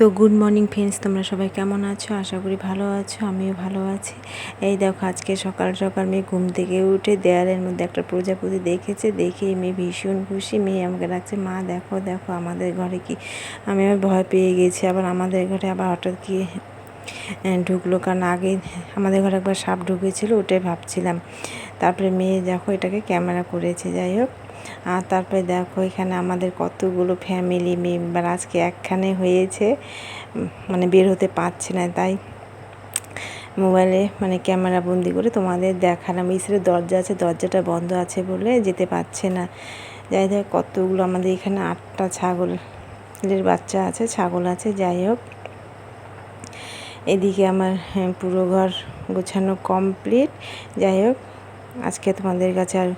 তো good morning friends তোমরা সবাই কেমন আছো? আশা করি ভালো আছো, আমিও ভালো আছি। এই দেখো, আজকে সকাল সকাল মেয়ে ঘুম থেকে উঠে দেয়ালের মধ্যে একটা প্রজাপতি দেখেছে, দেখে মেয়ে ভীষণ খুশি। মেয়ে আমাকে ডাকছে, মা, দেখো দেখো, আমাদের ঘরে কি আমি আবার ভয় পেয়ে গেছি, আবার আমাদের ঘরে আবার হঠাৎ কি ঢুকলো। কারণ আগে আমাদের ঘরে একবার সাপ ঢুকেছিল, ওটাই ভাবছিলাম। তারপরে মেয়ে দেখো, এটাকে ক্যামেরা করেছে, যাই হোক। আর তারপরে দেখো এখানে আমাদের কতগুলো ফ্যামিলি মেম্বার আজকে একখানে হয়েছে। মানে বের হতে পারছে না তাই মোবাইলে মানে ক্যামেরা বন্দি করে তোমাদের দেখালাম। এই দরজা আছে দরজাটা বন্ধ আছে বলে যেতে পারছে না। যাই হোক কতগুলো আমাদের এখানে আটটা ছাগলের বাচ্চা আছে ছাগল আছে যাই হোক। এদিকে আমার হ্যাঁ, পুরো ঘর গোছানো কমপ্লিট যাই হোক আজকে তোমাদের কাছে আর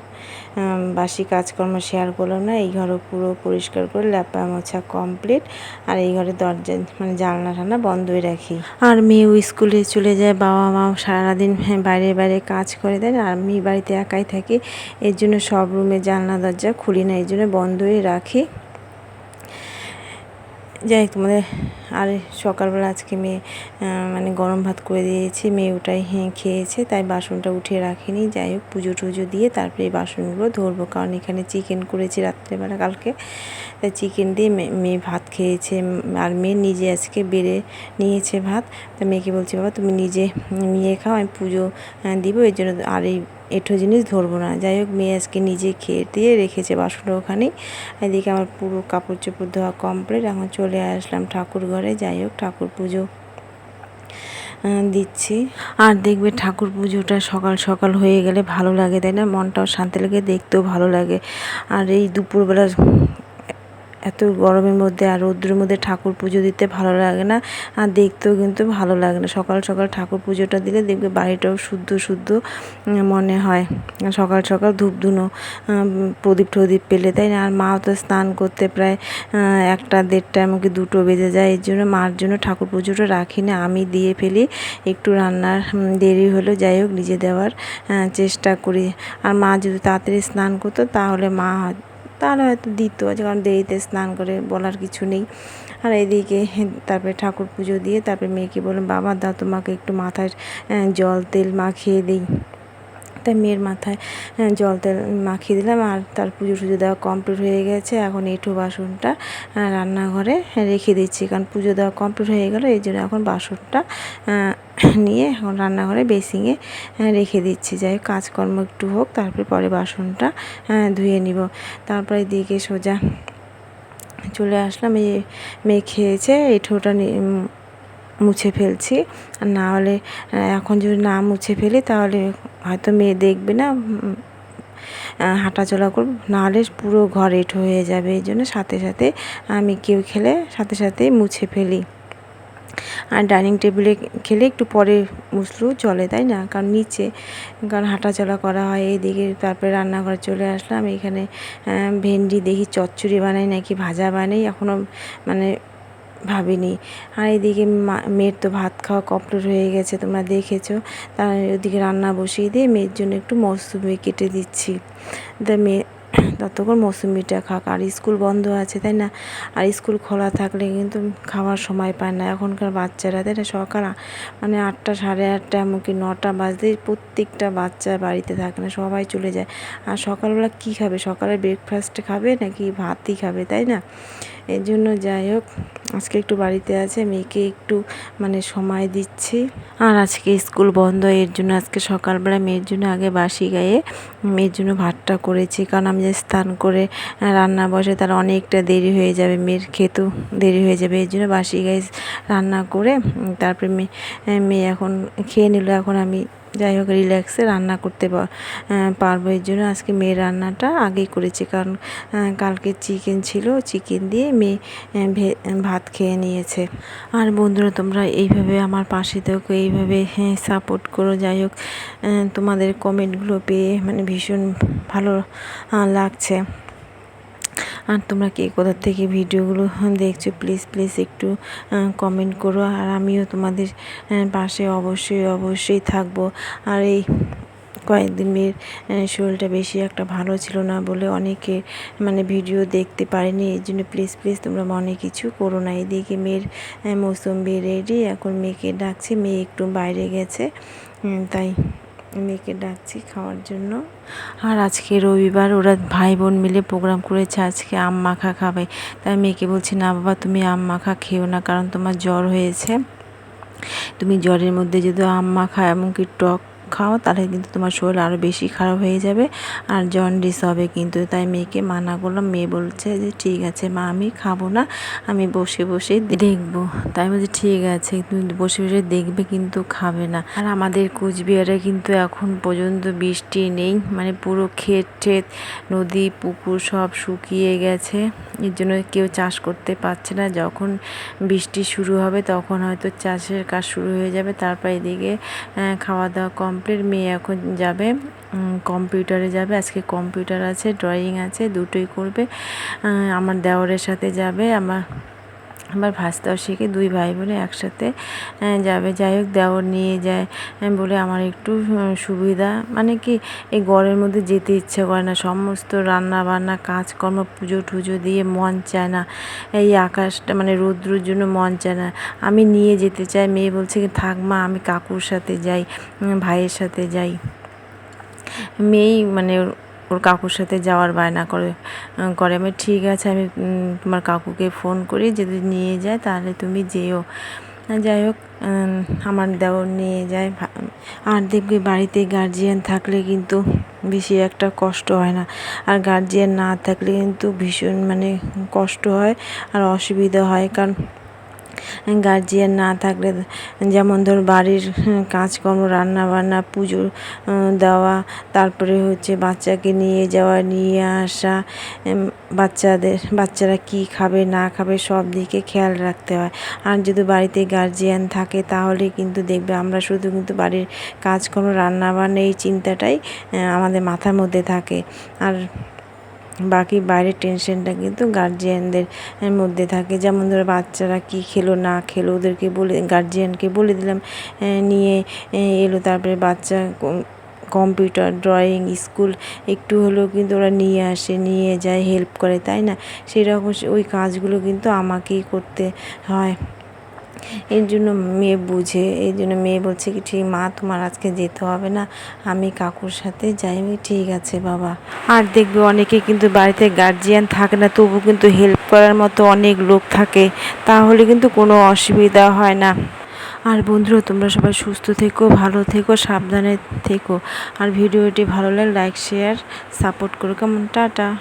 বাসি কাজকর্ম শেয়ার করলাম না। এই ঘরও পুরো পরিষ্কার করে ল্যাপা মোছা কমপ্লিট আর এই ঘরে দরজা মানে জানলা টানা বন্ধই রাখি। আর মেয়েও স্কুলে চলে যায়, বাবা মাও সারাদিন বাইরে বাইরে কাজ করে দেন। আর আমি বাড়িতে একাই থাকি, এর জন্য সব রুমে জানলা দরজা খুলি না এই জন্য বন্ধই রাখি। যাই হোক, তোমাদের আর সকালবেলা আজকে মেয়ে মানে গরম ভাত করে দিয়েছি, মেয়ে ওটাই হ্যাঁ খেয়েছে, তাই বাসনটা উঠিয়ে রাখিনি। যাই হোক, পুজো টুজো দিয়ে তারপরে এই বাসনগুলো ধরবো, কারণ এখানে চিকেন করেছি রাত্রেবেলা কালকে। তাই চিকেন দিয়ে মেয়ে ভাত খেয়েছে, আর মেয়ে নিজে আজকে বেড়ে নিয়েছে ভাত। তা মেয়েকে বলছি, বাবা, তুমি নিজে নিয়ে খাও, আমি পুজো দিব এই জন্য আর এই এঁঠো জিনিস ধরবো না। যাই হোক, মেয়ে আজকে নিজে খেয়ে দিয়ে রেখেছে বাসনটা ওখানেই এদিকে আমার পুরো কাপড় চোপড় ধোয়া কমপ্লিট এখন চলে আসলাম ঠাকুর ঘরে। যাই হোক, ঠাকুর পুজো দিচ্ছি। আর দেখবে ঠাকুর পুজোটা সকাল সকাল হয়ে গেলে ভালো লাগে, তাই না? মনটাও শান্তি লাগে, দেখতেও ভালো লাগে। আর এই দুপুরবেলা এত গরমের মধ্যে আর রৌদ্রের মধ্যে ঠাকুর পুজো দিতে ভালো লাগে না। আর দেখতেও কিন্তু ভালো লাগে না। সকাল সকাল ঠাকুর পুজোটা দিলে দেখবে বাড়িটাও শুদ্ধ শুদ্ধ মনে হয়। সকাল সকাল ধূপ ধুনো প্রদীপ টদীপ পেলে, তাই না? আর মাও তো স্নান করতে প্রায় একটা দেড়টা এমনকি দুটো বেজে যায়। এর জন্য মার জন্য ঠাকুর পুজোটা রাখি না। আমি দিয়ে ফেলি। একটু রান্নার দেরি হলেও যাই হোক, নিজে দেওয়ার চেষ্টা করি। আর মা যদি তাড়াতাড়ি স্নান করতো, তাহলে মা তাহলে হয়তো দিত কারণ দেরিতে স্নান করে বলার কিছু নেই। আর এদিকে তারপরে ঠাকুর পুজো দিয়ে তারপরে মেয়েকে বললাম, বাবা, দাও তোমাকে একটু মাথায় জল তেল মাখিয়ে দিই। তাই মেয়ের মাথায় জল তেল মাখিয়ে দিলাম আর তার পুজো টুজো দেওয়া কমপ্লিট হয়ে গেছে। এখন এঁঠো বাসনটা রান্নাঘরে রেখে দিচ্ছি, কারণ পুজো দেওয়া কমপ্লিট হয়ে গেল, এই জন্য এখন বাসনটা নিয়ে এখন রান্নাঘরে বেসিংয়ে রেখে দিচ্ছি। যাই হোক, কাজকর্ম একটু হোক, তারপরে পরে বাসনটা ধুয়ে নিব। তারপরে এদিকে সোজা চলে আসলাম। এই মেয়ে খেয়েছে এঁঠোটা মুছে ফেলছি। আর না হলে এখন যদি না মুছে ফেলি, তাহলে হয়তো মেয়ে দেখবে না হাঁটাচলা করব। নাহলে পুরো ঘর এঁঠো হয়ে যাবে। এই জন্য সাথে সাথে আমি কেউ খেলে সাথে সাথে মুছে ফেলি। আর ডাইনিং টেবিলে খেলে একটু পরে মুছলেও চলে, তাই না? কারণ নিচে কারণ হাঁটাচলা করা হয় এইদিকে তারপরে রান্নাঘরে চলে আসলাম। এখানে ভেন্ডি দেখি চচ্চড়ি বানাই নাকি ভাজা বানাই এখনও মানে ভাবিনি। আর এদিকে মা- মেয়ের তো ভাত খাওয়া কমপ্লিট হয়ে গেছে, তোমরা দেখেছ। তার ওদিকে রান্না বসিয়ে দিয়ে মেয়ের জন্য একটু মৌসুমি কেটে দিচ্ছি। তা মেয়ে ততক্ষণ মৌসুমিটা খাক। আর স্কুল বন্ধ আছে, তাই না? আর স্কুল খোলা থাকলে কিন্তু খাওয়ার সময় পায় না। এখনকার বাচ্চারা, তাই না? সকাল মানে আটটা, সাড়ে আটটা, এমনকি নটা বাজতে প্রত্যেকটা বাচ্চা বাড়িতে থাকে না, সবাই চলে যায়। আর সকালবেলা কী খাবে? সকালে ব্রেকফাস্ট খাবে নাকি ভাতই খাবে, তাই না? এর জন্য যাই হোক, আজকে একটু বাড়িতে আছে, মেয়েকে একটু মানে সময় দিচ্ছি। আর আজকে স্কুল বন্ধ, এর জন্য আজকে সকালবেলা মেয়ের জন্য আগে বাসি গায়ে, মেয়ের জন্য ভাতটা করেছি। কারণ আমি যে স্নান করে রান্না বসে, তার অনেকটা দেরি হয়ে যাবে, মেয়ের খেতেও দেরি হয়ে যাবে। এর জন্য বাসি গায়ে রান্না করে তারপরে মেয়ে মেয়ে এখন খেয়ে নিল। এখন আমি যাই হোক রিল্যাক্সে রান্না করতে পারব। এর জন্য আজকে মেয়ের রান্নাটা আগেই করেছি। কারণ কালকে চিকেন ছিল। চিকেন দিয়ে মেয়ে ভাত খেয়ে নিয়েছে। আর বন্ধুরা, তোমরা এইভাবে আমার পাশে থেকো, এইভাবে হ্যাঁ সাপোর্ট করো। যাই হোক তোমাদের কমেন্টগুলো পেয়ে মানে ভীষণ ভালো লাগছে। আর তোমরা কে কোথার থেকে ভিডিওগুলো দেখছ প্লিজ প্লিজ একটু কমেন্ট করো। আর আমিও তোমাদের পাশে অবশ্যই অবশ্যই থাকব। আর এই কয়েকদিন মেয়ের শরীরটা বেশি একটা ভালো ছিল না বলে অনেকে মানে ভিডিও দেখতে পারেনি। এই জন্য প্লিজ প্লিজ তোমরা মনে কিছু করো না। এদিকে মেয়ের মৌসুম্বি রেডি। এখন মেয়েকে ডাকছে। মেয়ে একটু বাইরে গেছে। তাই মেয়েকে ডাকছি খাওয়ার জন্য। আর আজকে রবিবার ওরা ভাই বোন মিলে প্রোগ্রাম করেছে, আজকে আম মাখা খাবে। তাই মেয়েকে বলছি, না বাবা, তুমি আম মাখা খেও না, কারণ তোমার জ্বর হয়েছে। তুমি জ্বরের মধ্যে যদি আম মাখা এমনকি টক খাও, তাহলে কিন্তু তোমার শরীর আরও বেশি খারাপ হয়ে যাবে। আর জন্ডিস হবে কিন্তু, তাই মেয়েকে মানা করলাম। মেয়ে বলছে যে, ঠিক আছে মা, আমি খাব না, আমি বসে বসে দেখব। তাই বলছি, ঠিক আছে, তুমি বসে বসে দেখবে কিন্তু খাবে না। আর আমাদের কুচবিহারে কিন্তু এখন পর্যন্ত বৃষ্টি নেই মানে পুরো ক্ষেত ঠেত নদী, পুকুর সব শুকিয়ে গেছে। এর জন্য কেউ চাষ করতে পারছে না। যখন বৃষ্টি শুরু হবে, তখন হয়তো চাষের কাজ শুরু হয়ে যাবে। তারপর এদিকে খাওয়া দাওয়া কমপ্লিট মেয়ে এখন যাবে কম্পিউটারে যাবে। আজকে কম্পিউটার আছে ড্রয়িং আছে, দুটোই করবে। আমার দেওরের সাথে যাবে, আমার আমার ভাস্তাও শিখে দুই ভাই বোনে একসাথে যাবে। যাই হোক, দেওর নিয়ে যায় বলে আমার একটু সুবিধা। মানে কি এই গরমের মধ্যে যেতে ইচ্ছে করে না। সমস্ত রান্না বান্না কাজকর্ম, পুজো টুজো দিয়ে মন চায় না। এই আকাশটা মানে রৌদ্রর জন্য মন চায় না। আমি নিয়ে যেতে চাই। মেয়ে বলছে কি, থাক মা, আমি কাকুর সাথে যাই ভাইয়ের সাথে যাই। মেয়েই মানে ওর- কাকুর সাথে যাওয়ার বায়না করে করে। আমি, ঠিক আছে, আমি তোমার কাকুকে ফোন করি, যদি নিয়ে যায় তাহলে তুমি যেও। যাই হোক আমার দেওর নিয়ে যায়। আর দেখবি বাড়িতে গার্জিয়ান থাকলে কিন্তু বেশি একটা কষ্ট হয় না। আর গার্জিয়ান না থাকলে কিন্তু ভীষণ মানে কষ্ট হয় আর অসুবিধা হয়। কারণ গার্জিয়ান না থাকলে যেমন ধর বাড়ির কাজকর্ম রান্না বান্না পুজো দেওয়া, তারপরে হচ্ছে বাচ্চাকে নিয়ে যাওয়া, নিয়ে আসা বাচ্চাদের, বাচ্চারা কি খাবে, না খাবে সব দিকে খেয়াল রাখতে হয়। আর যদি বাড়িতে গার্জিয়ান থাকে তাহলে কিন্তু দেখবে আমরা শুধু কিন্তু বাড়ির কাজকর্ম রান্না বান্না এই চিন্তাটাই আমাদের মাথার মধ্যে থাকে। আর বাকি বাইরের টেনশনটা কিন্তু গার্জিয়ানদের মধ্যে থাকে। যেমন ধরো বাচ্চারা কি খেলো, না খেলো, ওদেরকে বলে গার্জিয়ানকে বলে দিলাম নিয়ে এলো। তারপরে বাচ্চা কম্পিউটার ড্রয়িং স্কুল একটু হলেও কিন্তু ওরা নিয়ে আসে, নিয়ে যায় হেল্প করে, তাই না? সেরকম ওই কাজগুলো কিন্তু আমাকেই করতে হয়। এর জন্য মেয়ে বুঝে এই জন্য মেয়ে বলছে কি, ঠিক, মা, তোমার আজকে যেতে হবে না, আমি কাকুর সাথে যাই ঠিক আছে, বাবা। আর দেখবে অনেকে কিন্তু বাড়িতে গার্জিয়ান থাকে না, তবু কিন্তু হেল্প করার মতো অনেক লোক থাকে, তাহলে কিন্তু কোনো অসুবিধা হয় না। আর বন্ধুরা, তোমরা সবাই সুস্থ থেকো, ভালো থেকো, সাবধানে থেকো। আর ভিডিওটি ভালো লাগলে লাইক শেয়ার সাপোর্ট করো। কেমন? টাটা।